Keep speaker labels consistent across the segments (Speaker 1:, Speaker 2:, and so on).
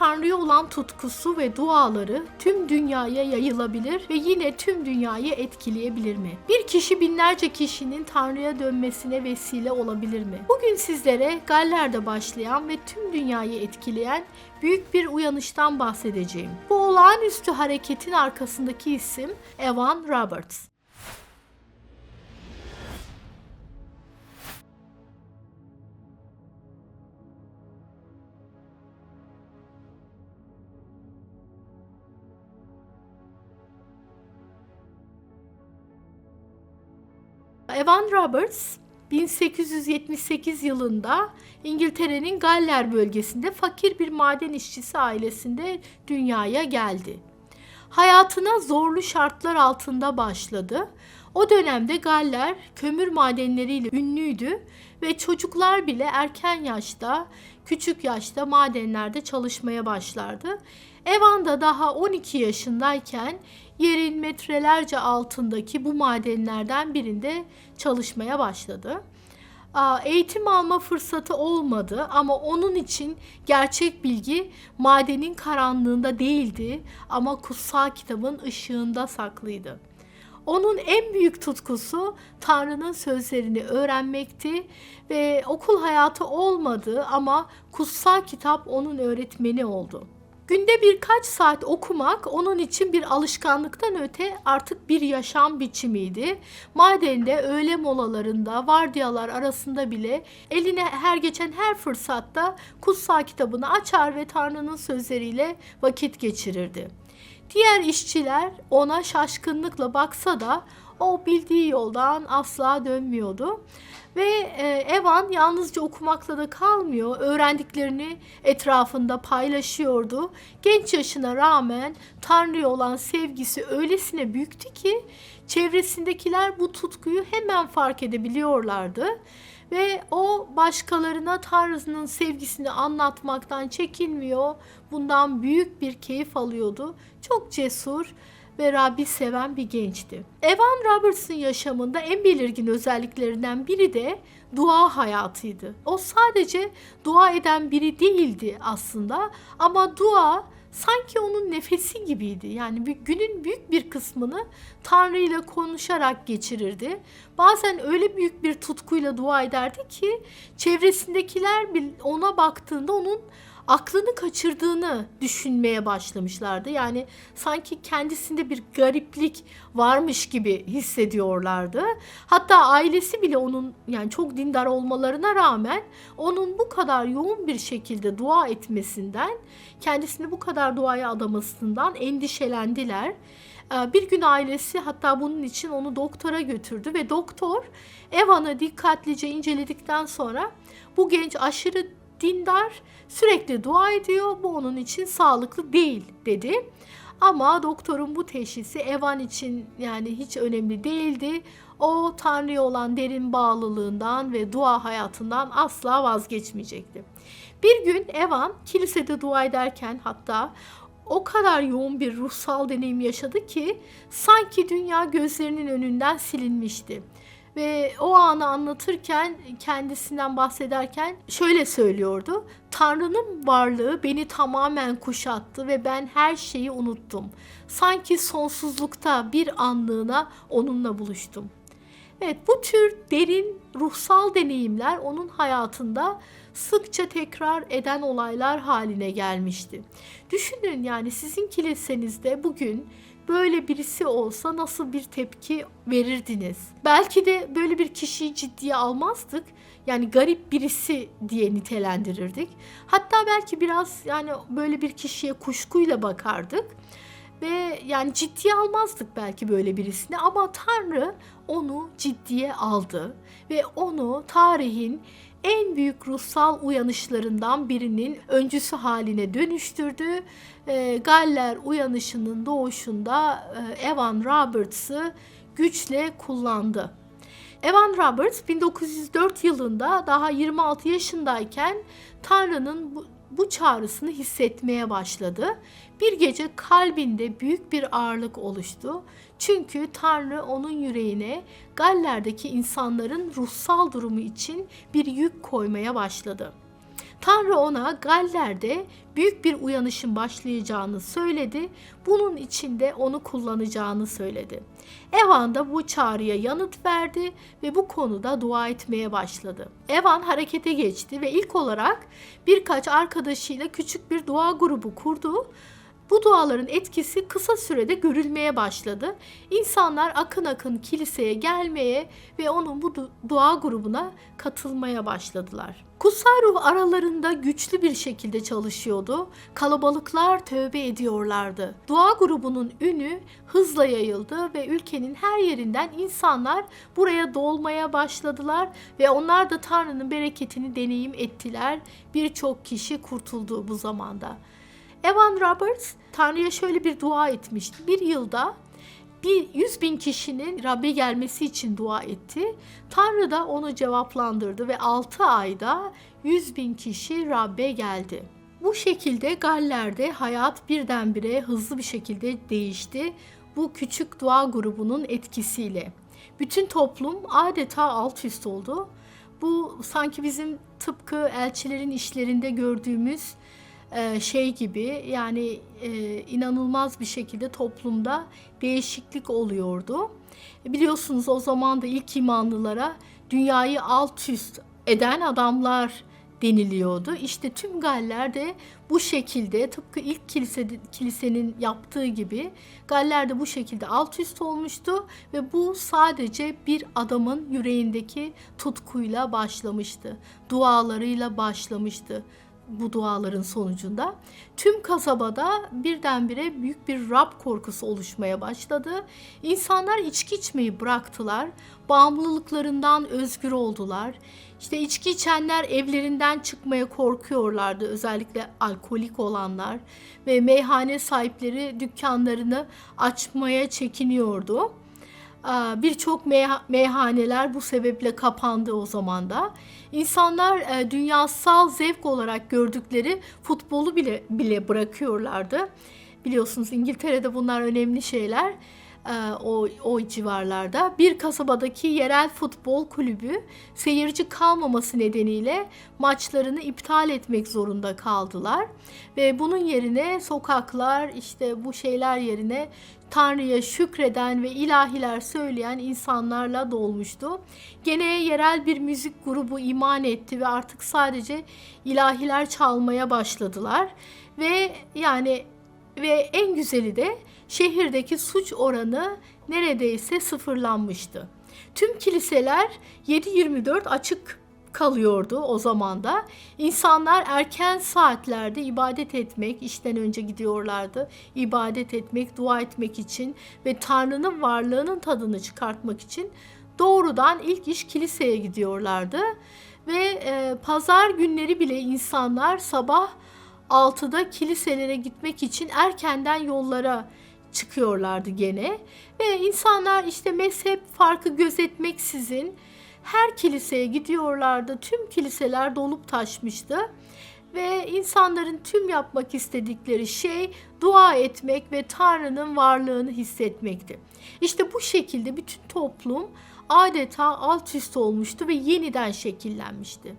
Speaker 1: Tanrı'ya olan tutkusu ve duaları tüm dünyaya yayılabilir ve yine tüm dünyayı etkileyebilir mi? Bir kişi binlerce kişinin Tanrı'ya dönmesine vesile olabilir mi? Bugün sizlere Galler'de başlayan ve tüm dünyayı etkileyen büyük bir uyanıştan bahsedeceğim. Bu olağanüstü hareketin arkasındaki isim Evan Roberts. Evan Roberts 1878 yılında İngiltere'nin Galler bölgesinde fakir bir maden işçisi ailesinde dünyaya geldi. Hayatına zorlu şartlar altında başladı. O dönemde Galler kömür madenleriyle ünlüydü ve çocuklar bile erken yaşta, küçük yaşta madenlerde çalışmaya başlardı. Evan da daha 12 yaşındayken yerin metrelerce altındaki bu madenlerden birinde çalışmaya başladı. Eğitim alma fırsatı olmadı ama onun için gerçek bilgi madenin karanlığında değildi ama kutsal kitabın ışığında saklıydı. Onun en büyük tutkusu Tanrı'nın sözlerini öğrenmekti ve okul hayatı olmadı ama kutsal kitap onun öğretmeni oldu. Günde birkaç saat okumak onun için bir alışkanlıktan öte artık bir yaşam biçimiydi. Madende öğle molalarında, vardiyalar arasında bile eline her geçen her fırsatta kutsal kitabını açar ve Tanrı'nın sözleriyle vakit geçirirdi. Diğer işçiler ona şaşkınlıkla baksa da o bildiği yoldan asla dönmüyordu. Ve e, Evan yalnızca okumakla da kalmıyor. Öğrendiklerini etrafında paylaşıyordu. Genç yaşına rağmen Tanrı'ya olan sevgisi öylesine büyüktü ki çevresindekiler bu tutkuyu hemen fark edebiliyorlardı. Ve o başkalarına Tanrı'nın sevgisini anlatmaktan çekinmiyor. Bundan büyük bir keyif alıyordu. Çok cesur ve Rabbi seven bir gençti. Evan Roberts'ın yaşamında en belirgin özelliklerinden biri de dua hayatıydı. O sadece dua eden biri değildi aslında ama dua sanki onun nefesi gibiydi. Yani bir günün büyük bir kısmını Tanrı ile konuşarak geçirirdi. Bazen öyle büyük bir tutkuyla dua ederdi ki çevresindekiler ona baktığında onun aklını kaçırdığını düşünmeye başlamışlardı. Yani sanki kendisinde bir gariplik varmış gibi hissediyorlardı. Hatta ailesi bile onun yani çok dindar olmalarına rağmen onun bu kadar yoğun bir şekilde dua etmesinden, kendisini bu kadar duaya adamasından endişelendiler. Bir gün ailesi hatta bunun için onu doktora götürdü ve doktor Evan'ı dikkatlice inceledikten sonra bu genç aşırı dindar, sürekli dua ediyor. Bu onun için sağlıklı değil dedi. Ama doktorun bu teşhisi Evan için yani hiç önemli değildi. O Tanrı'ya olan derin bağlılığından ve dua hayatından asla vazgeçmeyecekti. Bir gün Evan kilisede dua ederken hatta o kadar yoğun bir ruhsal deneyim yaşadı ki sanki dünya gözlerinin önünden silinmişti. Ve o anı anlatırken kendisinden bahsederken şöyle söylüyordu. Tanrı'nın varlığı beni tamamen kuşattı ve ben her şeyi unuttum. Sanki sonsuzlukta bir anlığına onunla buluştum. Evet bu tür derin ruhsal deneyimler onun hayatında sıkça tekrar eden olaylar haline gelmişti. Düşünün yani sizin kilisenizde bugün böyle birisi olsa nasıl bir tepki verirdiniz? Belki de böyle bir kişiyi ciddiye almazdık. Yani garip birisi diye nitelendirirdik. Hatta belki biraz yani böyle bir kişiye kuşkuyla bakardık ve yani ciddiye almazdık belki böyle birisini ama Tanrı onu ciddiye aldı ve onu tarihin en büyük ruhsal uyanışlarından birinin öncüsü haline dönüştürdü. E, Galler uyanışının doğuşunda e, Evan Roberts'ı güçle kullandı. Evan Roberts 1904 yılında daha 26 yaşındayken Tanrı'nın bu, bu çağrısını hissetmeye başladı. Bir gece kalbinde büyük bir ağırlık oluştu. Çünkü Tanrı onun yüreğine Galler'deki insanların ruhsal durumu için bir yük koymaya başladı. Tanrı ona Galler'de büyük bir uyanışın başlayacağını söyledi. Bunun için de onu kullanacağını söyledi. Evan da bu çağrıya yanıt verdi ve bu konuda dua etmeye başladı. Evan harekete geçti ve ilk olarak birkaç arkadaşıyla küçük bir dua grubu kurdu. Bu duaların etkisi kısa sürede görülmeye başladı. İnsanlar akın akın kiliseye gelmeye ve onun bu du- dua grubuna katılmaya başladılar. Kutsal ruh aralarında güçlü bir şekilde çalışıyordu. Kalabalıklar tövbe ediyorlardı. Dua grubunun ünü hızla yayıldı ve ülkenin her yerinden insanlar buraya dolmaya başladılar ve onlar da Tanrı'nın bereketini deneyim ettiler. Birçok kişi kurtuldu bu zamanda. Evan Roberts Tanrı'ya şöyle bir dua etmişti. Bir yılda bir 100 bin kişinin Rab'be gelmesi için dua etti. Tanrı da onu cevaplandırdı ve 6 ayda 100 bin kişi Rab'be geldi. Bu şekilde Galler'de hayat birdenbire hızlı bir şekilde değişti. Bu küçük dua grubunun etkisiyle. Bütün toplum adeta alt üst oldu. Bu sanki bizim tıpkı elçilerin işlerinde gördüğümüz şey gibi yani e, inanılmaz bir şekilde toplumda değişiklik oluyordu. Biliyorsunuz o zaman da ilk imanlılara dünyayı alt üst eden adamlar deniliyordu. İşte tüm Galler de bu şekilde tıpkı ilk kilise, kilisenin yaptığı gibi Galler de bu şekilde alt üst olmuştu ve bu sadece bir adamın yüreğindeki tutkuyla başlamıştı. Dualarıyla başlamıştı bu duaların sonucunda tüm kasabada birdenbire büyük bir Rab korkusu oluşmaya başladı. İnsanlar içki içmeyi bıraktılar. Bağımlılıklarından özgür oldular. İşte içki içenler evlerinden çıkmaya korkuyorlardı. Özellikle alkolik olanlar ve meyhane sahipleri dükkanlarını açmaya çekiniyordu. Birçok meyha- meyhaneler bu sebeple kapandı o zaman da. İnsanlar e, dünyasal zevk olarak gördükleri futbolu bile bile bırakıyorlardı. Biliyorsunuz İngiltere'de bunlar önemli şeyler. E, o, o civarlarda bir kasabadaki yerel futbol kulübü seyirci kalmaması nedeniyle maçlarını iptal etmek zorunda kaldılar ve bunun yerine sokaklar işte bu şeyler yerine Tanrı'ya şükreden ve ilahiler söyleyen insanlarla dolmuştu. Gene yerel bir müzik grubu iman etti ve artık sadece ilahiler çalmaya başladılar. Ve yani ve en güzeli de şehirdeki suç oranı neredeyse sıfırlanmıştı. Tüm kiliseler 7-24 açık kalıyordu o zaman da. İnsanlar erken saatlerde ibadet etmek, işten önce gidiyorlardı. İbadet etmek, dua etmek için ve Tanrı'nın varlığının tadını çıkartmak için doğrudan ilk iş kiliseye gidiyorlardı. Ve e, pazar günleri bile insanlar sabah 6'da kiliselere gitmek için erkenden yollara çıkıyorlardı gene. Ve insanlar işte mezhep farkı gözetmeksizin her kiliseye gidiyorlardı. Tüm kiliseler dolup taşmıştı. Ve insanların tüm yapmak istedikleri şey dua etmek ve Tanrı'nın varlığını hissetmekti. İşte bu şekilde bütün toplum adeta alt üst olmuştu ve yeniden şekillenmişti.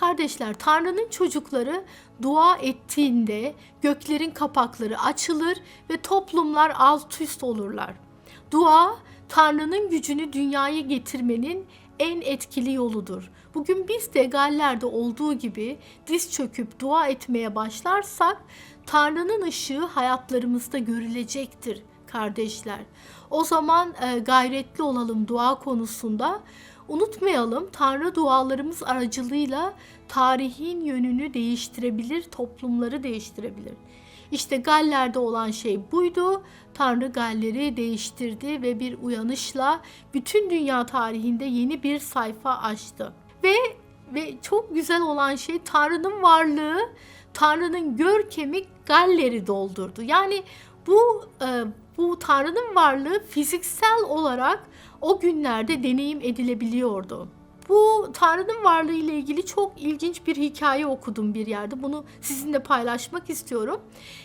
Speaker 1: Kardeşler, Tanrı'nın çocukları dua ettiğinde göklerin kapakları açılır ve toplumlar alt üst olurlar. Dua, Tanrı'nın gücünü dünyaya getirmenin en etkili yoludur. Bugün biz de Galler'de olduğu gibi diz çöküp dua etmeye başlarsak Tanrı'nın ışığı hayatlarımızda görülecektir kardeşler. O zaman e, gayretli olalım dua konusunda. Unutmayalım Tanrı dualarımız aracılığıyla tarihin yönünü değiştirebilir, toplumları değiştirebilir. İşte Galler'de olan şey buydu. Tanrı Galler'i değiştirdi ve bir uyanışla bütün dünya tarihinde yeni bir sayfa açtı. Ve ve çok güzel olan şey Tanrı'nın varlığı, Tanrı'nın görkemi Galler'i doldurdu. Yani bu e, bu Tanrı'nın varlığı fiziksel olarak o günlerde deneyim edilebiliyordu. Bu Tanrı'nın varlığı ile ilgili çok ilginç bir hikaye okudum bir yerde. Bunu sizinle paylaşmak istiyorum.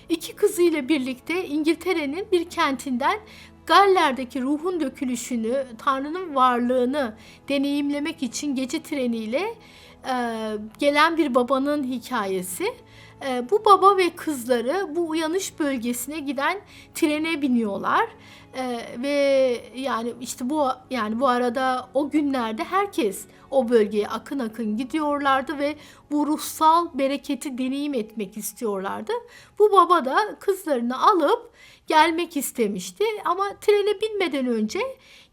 Speaker 1: İki kızıyla birlikte İngiltere'nin bir kentinden Galler'deki ruhun dökülüşünü, Tanrı'nın varlığını deneyimlemek için gece treniyle e, gelen bir babanın hikayesi. E, bu baba ve kızları bu uyanış bölgesine giden trene biniyorlar. E, ve yani işte bu yani bu arada o günlerde herkes o bölgeye akın akın gidiyorlardı ve bu ruhsal bereketi deneyim etmek istiyorlardı. Bu baba da kızlarını alıp gelmek istemişti ama trene binmeden önce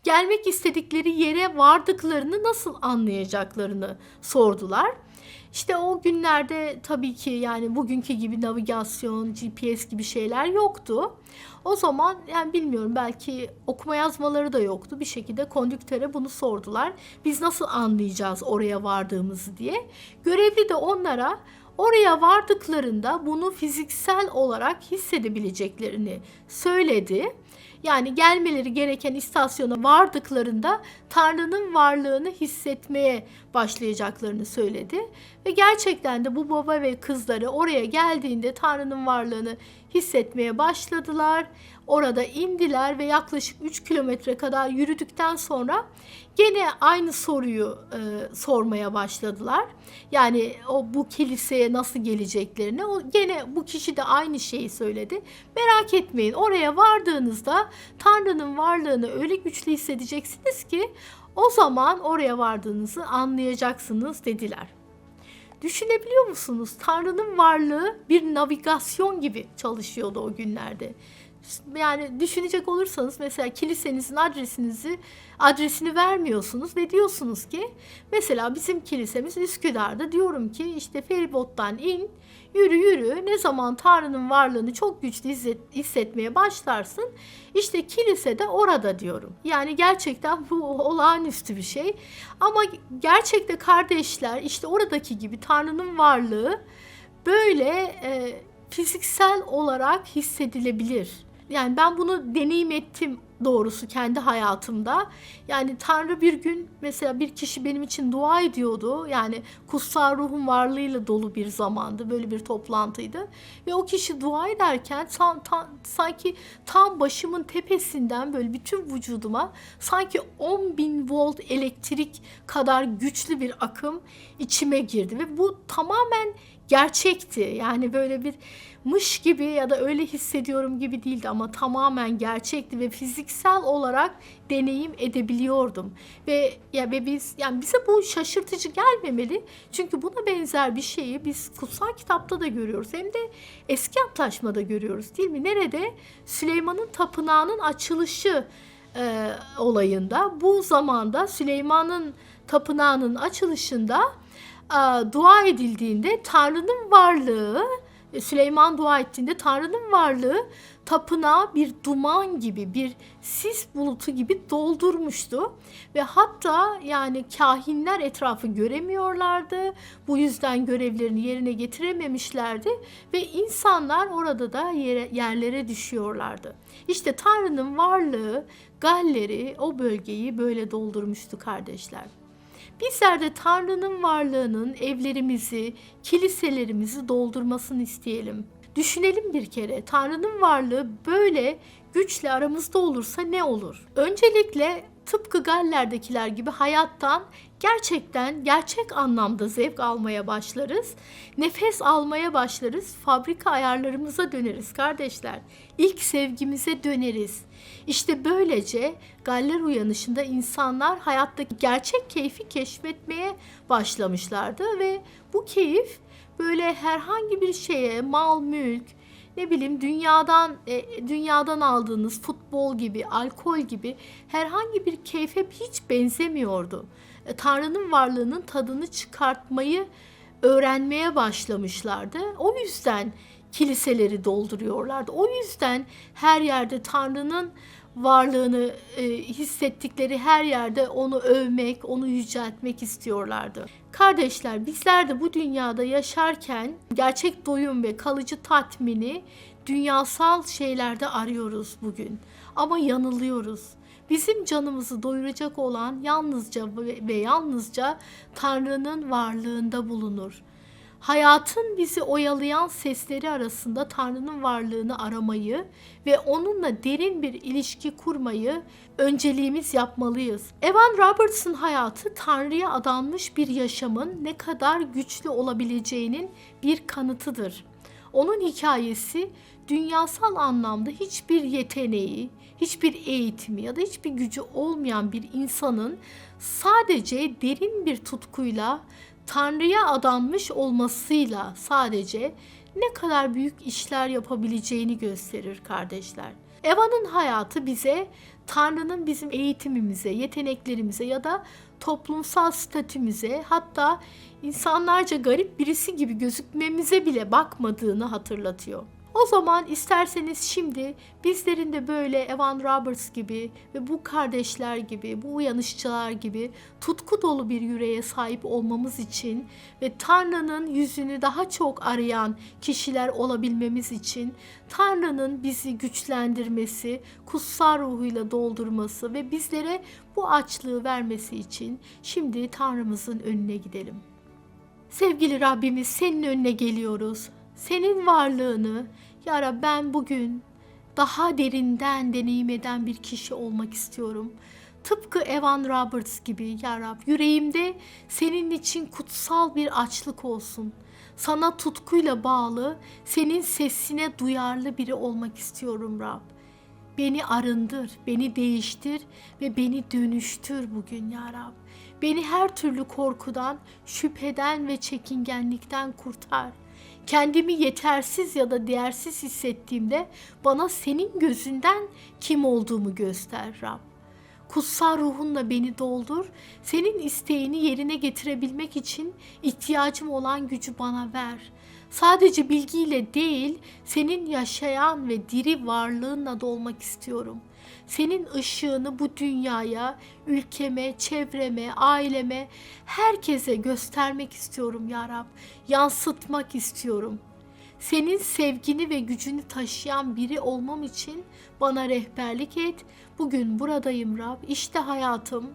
Speaker 1: gelmek istedikleri yere vardıklarını nasıl anlayacaklarını sordular. İşte o günlerde tabii ki yani bugünkü gibi navigasyon, GPS gibi şeyler yoktu. O zaman yani bilmiyorum belki okuma yazmaları da yoktu. Bir şekilde kondüktöre bunu sordular. Biz nasıl anlayacağız oraya vardığımızı diye. Görevli de onlara oraya vardıklarında bunu fiziksel olarak hissedebileceklerini söyledi. Yani gelmeleri gereken istasyona vardıklarında Tanrı'nın varlığını hissetmeye başlayacaklarını söyledi. Ve gerçekten de bu baba ve kızları oraya geldiğinde Tanrı'nın varlığını hissetmeye başladılar. Orada indiler ve yaklaşık 3 kilometre kadar yürüdükten sonra gene aynı soruyu e, sormaya başladılar. Yani o bu kiliseye nasıl geleceklerini. O gene bu kişi de aynı şeyi söyledi. Merak etmeyin. Oraya vardığınızda Tanrı'nın varlığını öyle güçlü hissedeceksiniz ki o zaman oraya vardığınızı anlayacaksınız dediler. Düşünebiliyor musunuz? Tanrı'nın varlığı bir navigasyon gibi çalışıyordu o günlerde. Yani düşünecek olursanız mesela kilisenizin adresinizi adresini vermiyorsunuz ve diyorsunuz ki mesela bizim kilisemiz Üsküdar'da diyorum ki işte feribottan in yürü yürü ne zaman Tanrı'nın varlığını çok güçlü hissetmeye başlarsın işte kilise de orada diyorum. Yani gerçekten bu olağanüstü bir şey ama gerçekte kardeşler işte oradaki gibi Tanrı'nın varlığı böyle e, fiziksel olarak hissedilebilir. Yani ben bunu deneyim ettim doğrusu kendi hayatımda. Yani Tanrı bir gün mesela bir kişi benim için dua ediyordu. Yani kutsal ruhun varlığıyla dolu bir zamandı. Böyle bir toplantıydı. Ve o kişi dua ederken tam, tam, sanki tam başımın tepesinden böyle bütün vücuduma sanki 10 bin volt elektrik kadar güçlü bir akım içime girdi. Ve bu tamamen gerçekti. Yani böyle bir mış gibi ya da öyle hissediyorum gibi değildi ama tamamen gerçekti ve fiziksel olarak deneyim edebiliyordum. Ve ya ve biz yani bize bu şaşırtıcı gelmemeli. Çünkü buna benzer bir şeyi biz kutsal kitapta da görüyoruz. Hem de eski antlaşmada görüyoruz değil mi? Nerede? Süleyman'ın tapınağının açılışı e, olayında bu zamanda Süleyman'ın tapınağının açılışında dua edildiğinde Tanrı'nın varlığı e, Süleyman dua ettiğinde Tanrı'nın varlığı tapınağı bir duman gibi, bir sis bulutu gibi doldurmuştu. Ve hatta yani kahinler etrafı göremiyorlardı. Bu yüzden görevlerini yerine getirememişlerdi. Ve insanlar orada da yere, yerlere düşüyorlardı. İşte Tanrı'nın varlığı Galler'i, o bölgeyi böyle doldurmuştu kardeşler. Bizler de Tanrı'nın varlığının evlerimizi, kiliselerimizi doldurmasını isteyelim. Düşünelim bir kere Tanrı'nın varlığı böyle güçle aramızda olursa ne olur? Öncelikle tıpkı Galler'dekiler gibi hayattan gerçekten gerçek anlamda zevk almaya başlarız. Nefes almaya başlarız. Fabrika ayarlarımıza döneriz kardeşler. İlk sevgimize döneriz. İşte böylece Galler uyanışında insanlar hayattaki gerçek keyfi keşfetmeye başlamışlardı ve bu keyif böyle herhangi bir şeye, mal, mülk, ne bileyim dünyadan e, dünyadan aldığınız futbol gibi, alkol gibi herhangi bir keyfe hiç benzemiyordu. E, Tanrı'nın varlığının tadını çıkartmayı öğrenmeye başlamışlardı. O yüzden kiliseleri dolduruyorlardı. O yüzden her yerde Tanrı'nın varlığını e, hissettikleri her yerde onu övmek, onu yüceltmek istiyorlardı. Kardeşler bizler de bu dünyada yaşarken gerçek doyum ve kalıcı tatmini dünyasal şeylerde arıyoruz bugün. Ama yanılıyoruz. Bizim canımızı doyuracak olan yalnızca ve yalnızca Tanrı'nın varlığında bulunur. Hayatın bizi oyalayan sesleri arasında Tanrı'nın varlığını aramayı ve onunla derin bir ilişki kurmayı önceliğimiz yapmalıyız. Evan Robertson hayatı Tanrı'ya adanmış bir yaşamın ne kadar güçlü olabileceğinin bir kanıtıdır. Onun hikayesi dünyasal anlamda hiçbir yeteneği, hiçbir eğitimi ya da hiçbir gücü olmayan bir insanın sadece derin bir tutkuyla Tanrı'ya adanmış olmasıyla sadece ne kadar büyük işler yapabileceğini gösterir kardeşler. Eva'nın hayatı bize Tanrı'nın bizim eğitimimize, yeteneklerimize ya da toplumsal statümüze hatta insanlarca garip birisi gibi gözükmemize bile bakmadığını hatırlatıyor. O zaman isterseniz şimdi bizlerin de böyle Evan Roberts gibi ve bu kardeşler gibi, bu uyanışçılar gibi tutku dolu bir yüreğe sahip olmamız için ve Tanrı'nın yüzünü daha çok arayan kişiler olabilmemiz için Tanrı'nın bizi güçlendirmesi, kutsal ruhuyla doldurması ve bizlere bu açlığı vermesi için şimdi Tanrımızın önüne gidelim. Sevgili Rabbimiz senin önüne geliyoruz. Senin varlığını ya Rab ben bugün daha derinden deneyim eden bir kişi olmak istiyorum. Tıpkı Evan Roberts gibi ya Rab yüreğimde senin için kutsal bir açlık olsun. Sana tutkuyla bağlı, senin sesine duyarlı biri olmak istiyorum Rab. Beni arındır, beni değiştir ve beni dönüştür bugün ya Rab. Beni her türlü korkudan, şüpheden ve çekingenlikten kurtar. Kendimi yetersiz ya da değersiz hissettiğimde bana senin gözünden kim olduğumu göster Rab. Kutsal ruhunla beni doldur. Senin isteğini yerine getirebilmek için ihtiyacım olan gücü bana ver. Sadece bilgiyle değil, senin yaşayan ve diri varlığınla dolmak istiyorum. Senin ışığını bu dünyaya, ülkeme, çevreme, aileme, herkese göstermek istiyorum ya Rab. Yansıtmak istiyorum. Senin sevgini ve gücünü taşıyan biri olmam için bana rehberlik et. Bugün buradayım Rab. İşte hayatım,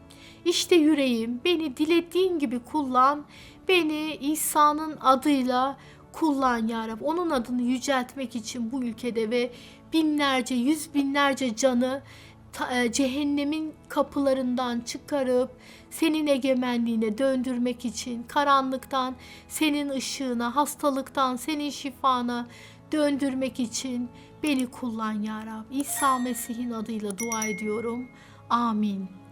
Speaker 1: işte yüreğim. Beni dilediğin gibi kullan. Beni İsa'nın adıyla kullan ya Rab. Onun adını yüceltmek için bu ülkede ve binlerce, yüz binlerce canı e, cehennemin kapılarından çıkarıp senin egemenliğine döndürmek için karanlıktan senin ışığına, hastalıktan senin şifana döndürmek için beni kullan ya Rab. İsa Mesih'in adıyla dua ediyorum. Amin.